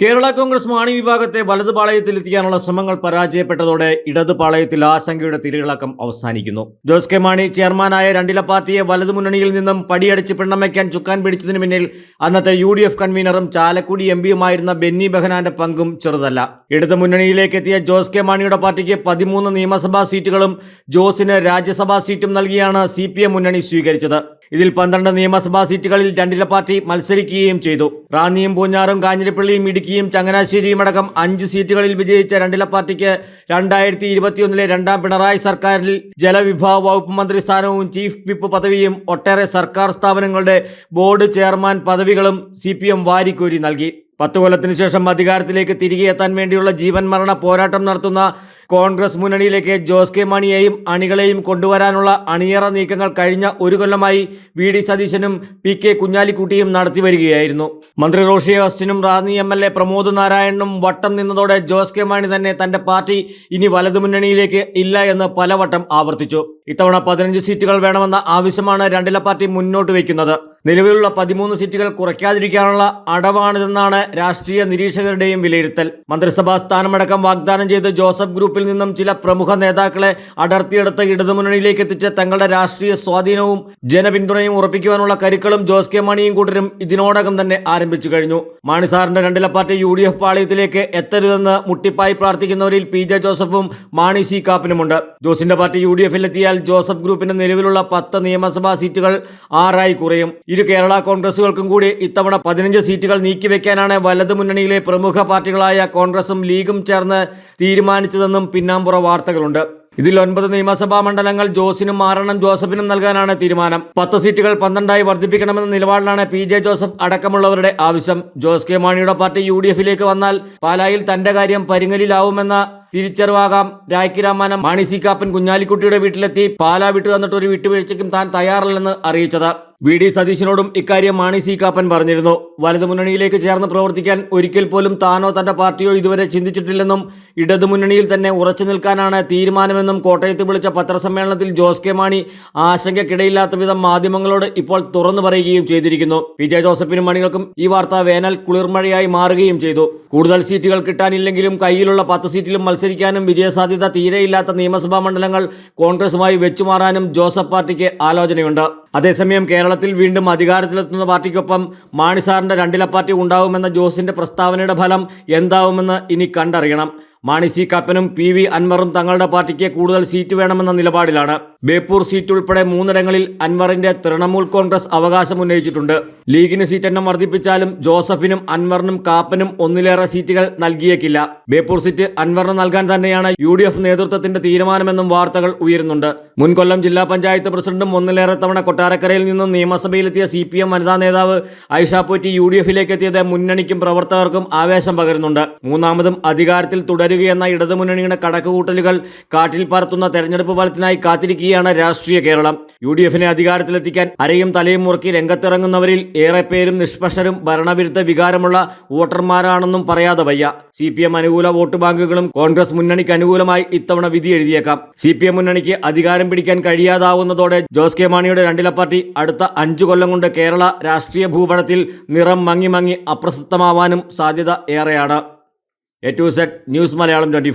കേരള കോൺഗ്രസ് മാണി വിഭാഗത്തെ വലതു പാളയത്തിലെത്തിക്കാനുള്ള ശ്രമങ്ങൾ പരാജയപ്പെട്ടതോടെ ഇടതു പാളയത്തിൽ ആശങ്കയുടെ തിരികളക്കം അവസാനിക്കുന്നു. ജോസ് കെ മാണി ചെയർമാനായ രണ്ടില പാർട്ടിയെ വലതു മുന്നണിയിൽ നിന്നും പടിയടിച്ച് പിണ്ണമയ്ക്കാൻ ചുക്കാൻ പിടിച്ചതിന് പിന്നിൽ അന്നത്തെ യു ഡി എഫ് കൺവീനറും ചാലക്കുടി എം പിയുമായിരുന്ന ബെന്നി ബെഹനാന്റെ പങ്കും ചെറുതല്ല. ഇടതു മുന്നണിയിലേക്ക് എത്തിയ ജോസ് കെ മാണിയുടെ പാർട്ടിക്ക് പതിമൂന്ന് നിയമസഭാ സീറ്റുകളും ജോസിന് രാജ്യസഭാ സീറ്റും നൽകിയാണ് സി മുന്നണി സ്വീകരിച്ചത്. ഇതിൽ പന്ത്രണ്ട് നിയമസഭാ സീറ്റുകളിൽ രണ്ടില പാർട്ടി മത്സരിക്കുകയും ചെയ്തു. റാന്നിയും പൂഞ്ഞാറും കാഞ്ഞിരപ്പള്ളിയും ഇടുക്കിയും ചങ്ങനാശ്ശേരിയും അടക്കം അഞ്ച് സീറ്റുകളിൽ വിജയിച്ച രണ്ടില പാർട്ടിക്ക് രണ്ടായിരത്തി ഇരുപത്തിയൊന്നിലെ രണ്ടാം പിണറായി സർക്കാരിൽ ജലവിഭവ വകുപ്പ് മന്ത്രി സ്ഥാനവും ചീഫ് വിപ്പ് പദവിയും ഒട്ടേറെ സർക്കാർ സ്ഥാപനങ്ങളുടെ ബോർഡ് ചെയർമാൻ പദവികളും സി പി എം വാരിക്കോരി നൽകി. പത്തു കൊല്ലത്തിനു ശേഷം അധികാരത്തിലേക്ക് തിരികെ എത്താൻ വേണ്ടിയുള്ള ജീവൻ മരണ പോരാട്ടം നടത്തുന്ന കോൺഗ്രസ് മുന്നണിയിലേക്ക് ജോസ് കെ മാണിയെയും അണികളെയും കൊണ്ടുവരാനുള്ള അണിയറ നീക്കങ്ങൾ കഴിഞ്ഞ ഒരു കൊല്ലമായി വി ഡി സതീശനും പി കെ കുഞ്ഞാലിക്കുട്ടിയും നടത്തി വരികയായിരുന്നു. മന്ത്രി Roshy അഗസ്റ്റിനും Ranni M L A Pramod നാരായണനും വട്ടം നിന്നതോടെ ജോസ് കെ മാണി തന്നെ തന്റെ പാർട്ടി ഇനി വലതു മുന്നണിയിലേക്ക് ഇല്ല എന്ന് പലവട്ടം ആവർത്തിച്ചു. ഇത്തവണ പതിനഞ്ച് സീറ്റുകൾ വേണമെന്ന ആവശ്യമാണ് രണ്ടില പാർട്ടി മുന്നോട്ട് വയ്ക്കുന്നത്. നിലവിലുള്ള പതിമൂന്ന് സീറ്റുകൾ കുറയ്ക്കാതിരിക്കാനുള്ള അടവാണിതെന്നാണ് രാഷ്ട്രീയ നിരീക്ഷകരുടെയും വിലയിരുത്തൽ. മന്ത്രിസഭാ സ്ഥാനമടക്കം വാഗ്ദാനം ചെയ്ത് ജോസഫ് ഗ്രൂപ്പിൽ നിന്നും ചില പ്രമുഖ നേതാക്കളെ അടർത്തിയെടുത്ത് ഇടതുമുന്നണിയിലേക്ക് എത്തിച്ച് തങ്ങളുടെ രാഷ്ട്രീയ സ്വാധീനവും ജനപിന്തുണയും ഉറപ്പിക്കുവാനുള്ള കരുക്കളും ജോസ് കെ മാണിയും കൂട്ടരും ഇതിനോടകം തന്നെ ആരംഭിച്ചു കഴിഞ്ഞു. മാണി സാറിന്റെ രണ്ടില പാർട്ടി യു ഡി എഫ് പാളയത്തിലേക്ക് എത്തരുതെന്ന് മുട്ടിപ്പായി പ്രാർത്ഥിക്കുന്നവരിൽ പി ജെ ജോസഫും മാണി സി കാപ്പനുമുണ്ട് ജോസിന്റെ പാർട്ടി യു ഡി എഫിൽ എത്തിയാൽ ജോസഫ് ഗ്രൂപ്പിന്റെ നിലവിലുള്ള പത്ത് നിയമസഭാ സീറ്റുകൾ ആറായി കുറയും. ഇരു കേരള കോൺഗ്രസുകൾക്കും കൂടി ഇത്തവണ പതിനഞ്ച് സീറ്റുകൾ നീക്കിവെക്കാനാണ് വലതു മുന്നണിയിലെ പ്രമുഖ പാർട്ടികളായ കോൺഗ്രസും ലീഗും ചേർന്ന് തീരുമാനിച്ചതെന്നും പിന്നാമ്പുറ വാർത്തകളുണ്ട്. ഇതിൽ ഒൻപത് നിയമസഭാ മണ്ഡലങ്ങൾ ജോസിനും ആറെണ്ണം ജോസഫിനും നൽകാനാണ് തീരുമാനം. പത്ത് സീറ്റുകൾ പന്ത്രണ്ടായി വർദ്ധിപ്പിക്കണമെന്ന നിലപാടിലാണ് പി ജെ ജോസഫ് അടക്കമുള്ളവരുടെ ആവശ്യം. ജോസ് കെ മാണിയുടെ പാർട്ടി യു ഡി എഫിലേക്ക് വന്നാൽ പാലായിൽ തന്റെ കാര്യം പരിങ്ങലിലാവുമെന്ന തിരിച്ചറിവാകാം. രാമാനം മാണി സി കാപ്പൻ കുഞ്ഞാലിക്കുട്ടിയുടെ വീട്ടിലെത്തി പാലാ വിട്ടു തന്നിട്ട് ഒരു വിട്ടുവീഴ്ചയ്ക്കും താൻ തയ്യാറല്ലെന്ന് അറിയിച്ചത്. വി ഡി സതീശനോടും ഇക്കാര്യം മാണി സി കാപ്പൻ പറഞ്ഞിരുന്നു. വലതു മുന്നണിയിലേക്ക് ചേർന്ന് പ്രവർത്തിക്കാൻ ഒരിക്കൽ പോലും താനോ തന്റെ പാർട്ടിയോ ഇതുവരെ ചിന്തിച്ചിട്ടില്ലെന്നും ഇടതുമുന്നണിയിൽ തന്നെ ഉറച്ചു നിൽക്കാനാണ് തീരുമാനമെന്നും കോട്ടയത്ത് വിളിച്ച പത്രസമ്മേളനത്തിൽ ജോസ് കെ മാണി ആശങ്കക്കിടയില്ലാത്ത വിധം മാധ്യമങ്ങളോട് ഇപ്പോൾ തുറന്നു പറയുകയും ചെയ്തിരിക്കുന്നു. ജെ ജോസഫിനും മണികൾക്കും ഈ വാർത്ത വേനൽ കുളിർമഴയായി മാറുകയും ചെയ്തു. കൂടുതൽ സീറ്റുകൾ കിട്ടാനില്ലെങ്കിലും കയ്യിലുള്ള പത്ത് സീറ്റിലും മത്സരിക്കാനും വിജയസാധ്യത തീരെയില്ലാത്ത നിയമസഭാ മണ്ഡലങ്ങൾ കോൺഗ്രസുമായി വെച്ചുമാറാനും ജോസഫ് പാർട്ടിക്ക് ആലോചനയുണ്ട്. അതേസമയം കേരളത്തിൽ വീണ്ടും അധികാരത്തിലെത്തുന്ന പാർട്ടിക്കൊപ്പം മാണി സാറിന്റെ രണ്ടില പാർട്ടി ഉണ്ടാവുമെന്ന ജോസിന്റെ പ്രസ്താവനയുടെ ഫലം എന്താവുമെന്ന് ഇനി കണ്ടറിയണം. മാണി സി കപ്പനും പി വി അൻവറും തങ്ങളുടെ പാർട്ടിക്ക് കൂടുതൽ സീറ്റ് വേണമെന്ന നിലപാടിലാണ്. ബേപ്പൂർ സീറ്റ് ഉൾപ്പെടെ മൂന്നിടങ്ങളിൽ അൻവറിന്റെ തൃണമൂൽ കോൺഗ്രസ് അവകാശം ഉന്നയിച്ചിട്ടുണ്ട്. ലീഗിന് സീറ്റെണ്ണം വർദ്ധിപ്പിച്ചാലും ജോസഫിനും അൻവറിനും കാപ്പനും ഒന്നിലേറെ സീറ്റുകൾ നൽകിയേക്കില്ല. ബേപ്പൂർ സീറ്റ് അൻവറിന് നൽകാൻ തന്നെയാണ് യു നേതൃത്വത്തിന്റെ തീരുമാനമെന്നും വാർത്തകൾ ഉയരുന്നുണ്ട്. മുൻ കൊല്ലം ജില്ലാ പഞ്ചായത്ത് പ്രസിഡന്റും ഒന്നിലേറെ തവണ കൊട്ടാരക്കരയിൽ നിന്നും നിയമസഭയിലെത്തിയ സി പി എം വനിതാ നേതാവ് ഐഷ പോറ്റി യു ഡി എഫിലേക്ക് എത്തിയത് മുന്നണിക്കും പ്രവർത്തകർക്കും ആവേശം പകരുന്നുണ്ട്. മൂന്നാമതും അധികാരത്തിൽ തുടരുകയെന്ന ഇടതുമുന്നണിയുടെ കടക്കുകൂട്ടലുകൾ കാട്ടിൽ പറത്തുന്ന തെരഞ്ഞെടുപ്പ് ഫലത്തിനായി കാത്തിരിക്കുകയാണ് രാഷ്ട്രീയ കേരളം. യു ഡി എഫിനെ അധികാരത്തിലെത്തിക്കാൻ അരയും തലയും മുറുക്കി രംഗത്തിറങ്ങുന്നവരിൽ ഏറെ പേരും നിഷ്പക്ഷരും ഭരണവിരുദ്ധ വികാരമുള്ള വോട്ടർമാരാണെന്നും പറയാതെ വയ്യ. സി പി എം അനുകൂല വോട്ട് ബാങ്കുകളും കോൺഗ്രസ് മുന്നണിക്ക് അനുകൂലമായി ഇത്തവണ വിധി എഴുതിയേക്കാം. സി പി എം മുന്നണിക്ക് അധികാരം പിടിക്കാൻ കഴിയാതാവുന്നതോടെ ജോസ് കെ മാണിയുടെ രണ്ടില പാർട്ടി അടുത്ത അഞ്ചു കൊല്ലം കൊണ്ട് കേരള രാഷ്ട്രീയ ഭൂപടത്തിൽ നിറം മങ്ങി മങ്ങി അപ്രസക്തമാവാനും സാധ്യത ഏറെയാണ്. A to set news Malayalam twenty